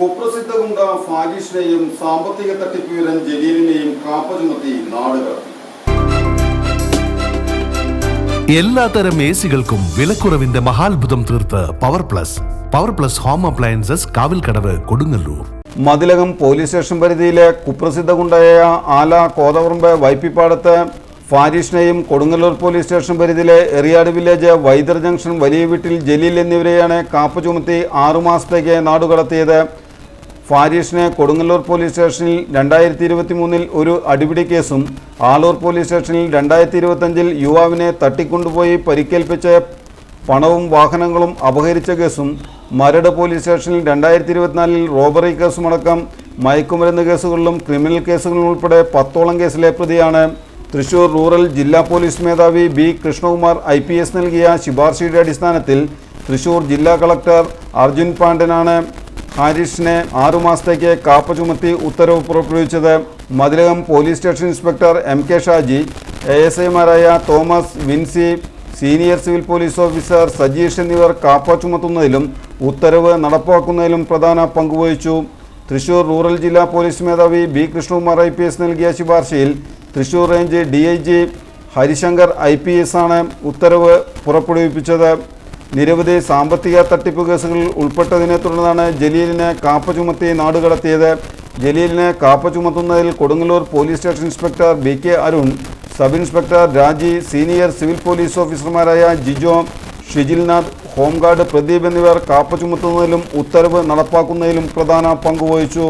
കുപ്രസിദ്ധ ഗുണ്ട ഫാജിഷിനെയും സാമ്പത്തിക തട്ടിപ്പ് വിവരം ജലീലിനെയും കാപ്പ ചുമത്തി നാടുകടത്തി എല്ലാ തരം എ സികൾക്കും വിലക്കുറവിന്റെ മഹാത്ഭുതം തീർത്ത് power plus power plus home appliances Kavilkadavu Kodungallur. Mathilakam police station പരിധിയിലെ കുപ്രസിദ്ധ ഗുണ്ടയായ ആല കോതവറമ്പ് വൈപ്പിപ്പാടത്ത് ഫാരിഷിനെയും കൊടുങ്ങല്ലൂർ പോലീസ് സ്റ്റേഷൻ പരിധിയിലെ എറിയാട് വില്ലേജ് വൈദർ ജംഗ്ഷൻ വലിയ വീട്ടിൽ ജലീൽ എന്നിവരെയാണ് കാപ്പ് ചുമത്തി ആറുമാസത്തേക്ക് നാടുകടത്തിയത്. ഫാരീഷിനെ കൊടുങ്ങല്ലൂർ പോലീസ് സ്റ്റേഷനിൽ രണ്ടായിരത്തി ഇരുപത്തി മൂന്നിൽ ഒരു അടിപിടി കേസും ആലൂർ പോലീസ് സ്റ്റേഷനിൽ രണ്ടായിരത്തി ഇരുപത്തഞ്ചിൽ യുവാവിനെ തട്ടിക്കൊണ്ടുപോയി പരിക്കേൽപ്പിച്ച പണവും വാഹനങ്ങളും അപഹരിച്ച കേസും മരട് പോലീസ് സ്റ്റേഷനിൽ രണ്ടായിരത്തി ഇരുപത്തിനാലിൽ റോബറി കേസുമടക്കം മയക്കുമരുന്ന് കേസുകളിലും ക്രിമിനൽ കേസുകളിലും ഉൾപ്പെടെ പത്തോളം കേസിലെ പ്രതിയാണ്. തൃശൂർ റൂറൽ ജില്ലാ പോലീസ് മേധാവി B Krishnakumar I P S നൽകിയ ശുപാർശയുടെ അടിസ്ഥാനത്തിൽ തൃശൂർ ജില്ലാ കളക്ടർ അർജുൻ പാണ്ഡ്യനാണ് ഹാരിഷിനെ ആറുമാസത്തേക്ക് കാപ്പ ചുമത്തി ഉത്തരവ് പുറപ്പെടുവിച്ചത് Mathilakam police station inspector M K Shaji A S ഐമാരായ Thomas Vincy senior civil police officer Sajeesh എന്നിവർ കാപ്പ ചുമത്തുന്നതിലും ഉത്തരവ് നടപ്പാക്കുന്നതിലും പ്രധാന പങ്കുവഹിച്ചു. തൃശൂർ റൂറൽ ജില്ലാ പോലീസ് മേധാവി B Krishnakumar I P S നൽകിയ ശുപാർശയിൽ Thrissur range D I G Harishankar I P S ആണ് ഉത്തരവ് പുറപ്പെടുവിപ്പിച്ചത്. നിരവധി സാമ്പത്തിക തട്ടിപ്പ് കേസുകളിൽ ഉൾപ്പെട്ടതിനെ തുടർന്നാണ് ജലീലിനെ കാപ്പ ചുമത്തി നാടുകടത്തിയത് ജലീലിനെ കാപ്പ ചുമത്തുന്നതിൽ Kodungallur police station inspector B K Arun sub inspector Raji senior civil police ഓഫീസർമാരായ ജിജോ ഷിജിൽനാഥ് ഹോംഗാർഡ് പ്രദീപ് എന്നിവർ കാപ്പ ചുമത്തുന്നതിലും ഉത്തരവ് നടപ്പാക്കുന്നതിലും പ്രധാന പങ്കുവഹിച്ചു